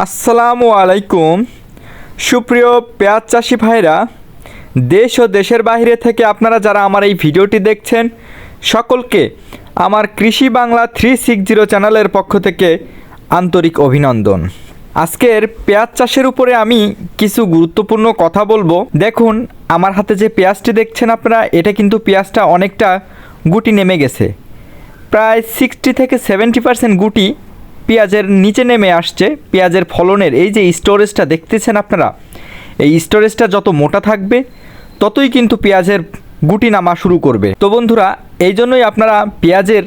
আসসালামু আলাইকুম। সুপ্রিয় পেঁয়াজ চাষি ভাইরা, দেশ ও দেশের বাইরে থেকে আপনারা যারা আমার এই ভিডিওটি দেখছেন, সকলকে আমার কৃষি বাংলা থ্রি সিক্স জিরো চ্যানেলের পক্ষ থেকে আন্তরিক অভিনন্দন। আজকের পেঁয়াজ চাষের উপরে আমি কিছু গুরুত্বপূর্ণ কথা বলব। দেখুন, আমার হাতে যে পেঁয়াজটি দেখছেন আপনারা, এটা কিন্তু পেঁয়াজটা অনেকটা গুটি নেমে গেছে। প্রায় সিক্সটি থেকে সেভেন্টি পার্সেন্ট গুটি পেঁয়াজের নিচে নেমে আসছে। পেঁয়াজের ফলনের এই যে স্টোরেজটা দেখতেছেন আপনারা, এই স্টোরেজটা যত মোটা থাকবে, ততই কিন্তু পেঁয়াজের গুটি নামা শুরু করবে। তো বন্ধুরা, এই জন্যই আপনারা পেঁয়াজের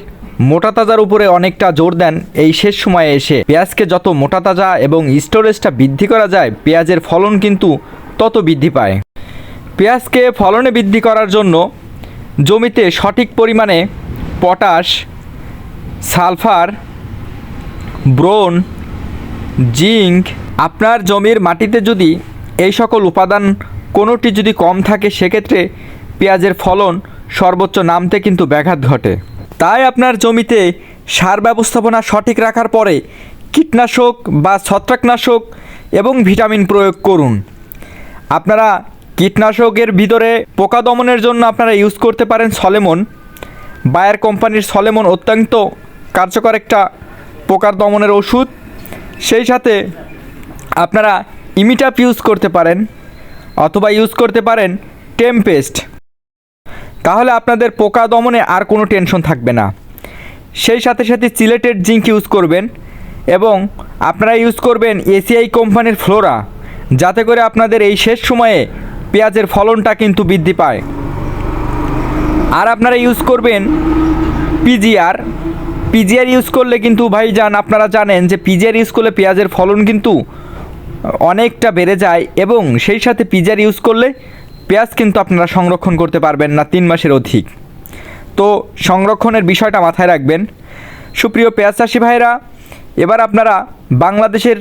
মোটা তাজার উপরে অনেকটা জোর দেন এই শেষ সময়ে এসে। পেঁয়াজকে যত মোটা তাজা এবং স্টোরেজটা বৃদ্ধি করা যায়, পেঁয়াজের ফলন কিন্তু তত বৃদ্ধি পায়। পেঁয়াজকে ফলনে বৃদ্ধি করার জন্য জমিতে সঠিক পরিমাণে পটাশ, সালফার ব্রোন জিঙ্ক, আপনার জমির মাটিতে যদি এই সকল উপাদান কোনোটি যদি কম থাকে, সেক্ষেত্রে পেঁয়াজের ফলন সর্বোচ্চ নামতে কিন্তু ব্যাঘাত ঘটে। তাই আপনার জমিতে সার ব্যবস্থাপনা সঠিক রাখার পরে কীটনাশক বা ছত্রাকনাশক এবং ভিটামিন প্রয়োগ করুন। আপনারা কীটনাশকের ভিতরে পোকা দমনের জন্য আপনারা ইউজ করতে পারেন সলেমন। বায়ার কোম্পানির সলেমন অত্যন্ত কার্যকর একটা পোকার দমনের ওষুধ। সেই সাথে আপনারা ইমিটাপ ইউজ করতে পারেন অথবা ইউজ করতে পারেন টেমপেস্ট তাহলে আপনাদের পোকা দমনে আর কোনো টেনশন থাকবে না। সেই সাথে সাথে সিলেটেড জিঙ্ক ইউজ করবেন এবং আপনারা ইউজ করবেন এসিআই কোম্পানির ফ্লোরা যাতে করে আপনাদের এই শেষ সময়ে পেঁয়াজের ফলনটা কিন্তু বৃদ্ধি পায়। আর আপনারা ইউজ করবেন পিজিআর পিজিআর ইউজ করলে কিন্তু ভাই যান, আপনারা জানেন যে পিজিআর ইউজ করলে পেঁয়াজের ফলন কিন্তু অনেকটা বেড়ে যায় এবং সেই সাথে পিজিআর ইউজ করলে পেঁয়াজ কিন্তু আপনারা সংরক্ষণ করতে পারবেন না তিন মাসের অধিক। তো সংরক্ষণের বিষয়টা মাথায় রাখবেন। সুপ্রিয় পেঁয়াজ চাষি ভাইরা এবার আপনারা বাংলাদেশের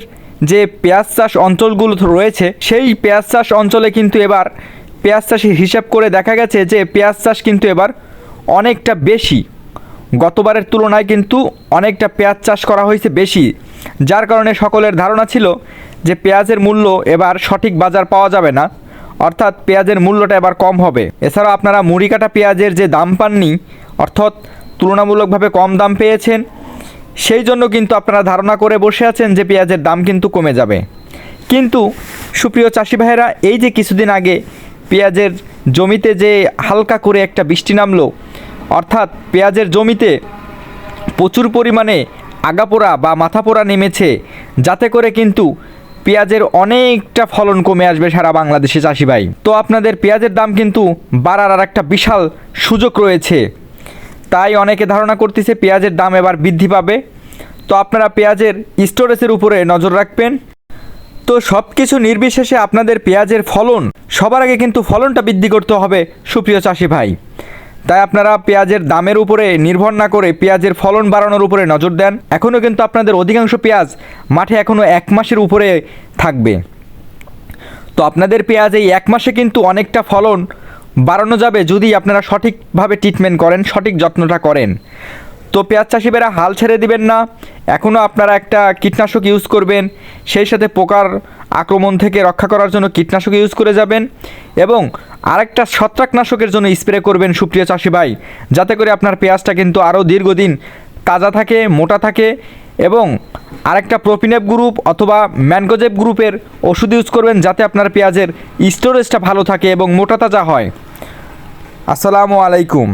যে পেঁয়াজ চাষ অঞ্চলগুলো রয়েছে, সেই পেঁয়াজ চাষ অঞ্চলে কিন্তু এবার পেঁয়াজ চাষের হিসাব করে দেখা গেছে যে পেঁয়াজ চাষ কিন্তু এবার অনেকটা বেশি। গতবারের তুলনায় কিন্তু অনেকটা পেঁয়াজ চাষ করা হয়েছে বেশি, যার কারণে সকলের ধারণা ছিল যে পেঁয়াজের মূল্য এবার সঠিক বাজার পাওয়া যাবে না, অর্থাৎ পেঁয়াজের মূল্যটা এবার কম হবে। এছাড়াও আপনারা মুড়ি কাটা পেঁয়াজের যে দাম পাননি, অর্থাৎ তুলনামূলকভাবে কম দাম পেয়েছেন, সেই জন্য কিন্তু আপনারা ধারণা করে বসে আছেন যে পেঁয়াজের দাম কিন্তু কমে যাবে। কিন্তু সুপ্রিয় চাষি ভাইয়েরা, এই যে কিছুদিন আগে পেঁয়াজের জমিতে যে হালকা করে একটা বৃষ্টি নামলো অর্থাৎ পেঁয়াজের জমিতে প্রচুর পরিমাণে আগাপোড়া বা মাথাপোড়া নেমেছে, যাতে করে কিন্তু পেঁয়াজের অনেকটা ফলন কমে আসবে সারা বাংলাদেশে চাষি ভাই তো আপনাদের পেঁয়াজের দাম কিন্তু বাড়ার আর একটা বিশাল সুযোগ রয়েছে। তাই অনেকে ধারণা করতেছে পেঁয়াজের দাম এবার বৃদ্ধি পাবে। তো আপনারা পেঁয়াজের স্টোরেজের উপরে নজর রাখবেন। তো সব কিছু নির্বিশেষে আপনাদের পেঁয়াজের ফলন, সবার আগে কিন্তু ফলনটা বৃদ্ধি করতে হবে সুপ্রিয় চাষি ভাই তাই আপনারা পেঁয়াজের দামের উপরে নির্ভর না করে পেঁয়াজের ফলন বাড়ানোর উপরে নজর দেন। এখনও কিন্তু আপনাদের অধিকাংশ পেঁয়াজ মাঠে এখনও এক মাসের উপরে থাকবে। তো আপনাদের পেঁয়াজ এই এক মাসে কিন্তু অনেকটা ফলন বাড়ানো যাবে যদি আপনারা সঠিকভাবে ট্রিটমেন্ট করেন, সঠিক যত্নটা করেন। তো পেঁয়াজ চাষিবেরা হাল ছেড়ে দিবেন না। এখনও আপনারা একটা কীটনাশক ইউজ করবেন। সেই সাথে পোকার আক্রমণ থেকে রক্ষা করার জন্য কীটনাশক ইউজ করে যাবেন। এবং আরেকটা ছত্রাকনাশকের জন্য স্প্রে করবেন সুপ্রিয় চাষি ভাই। যাতে করে আপনার পেঁয়াজটা কিন্তু আরও দীর্ঘদিন তাজা থাকে, মোটা থাকে এবং আরেকটা প্রোপিনেপ গ্রুপ অথবা ম্যানগোজেপ গ্রুপের ওষুধ ইউজ করবেন যাতে আপনার পেঁয়াজের স্টোরেজটা ভালো থাকে এবং মোটা তাজা হয়। আসসালামু আলাইকুম।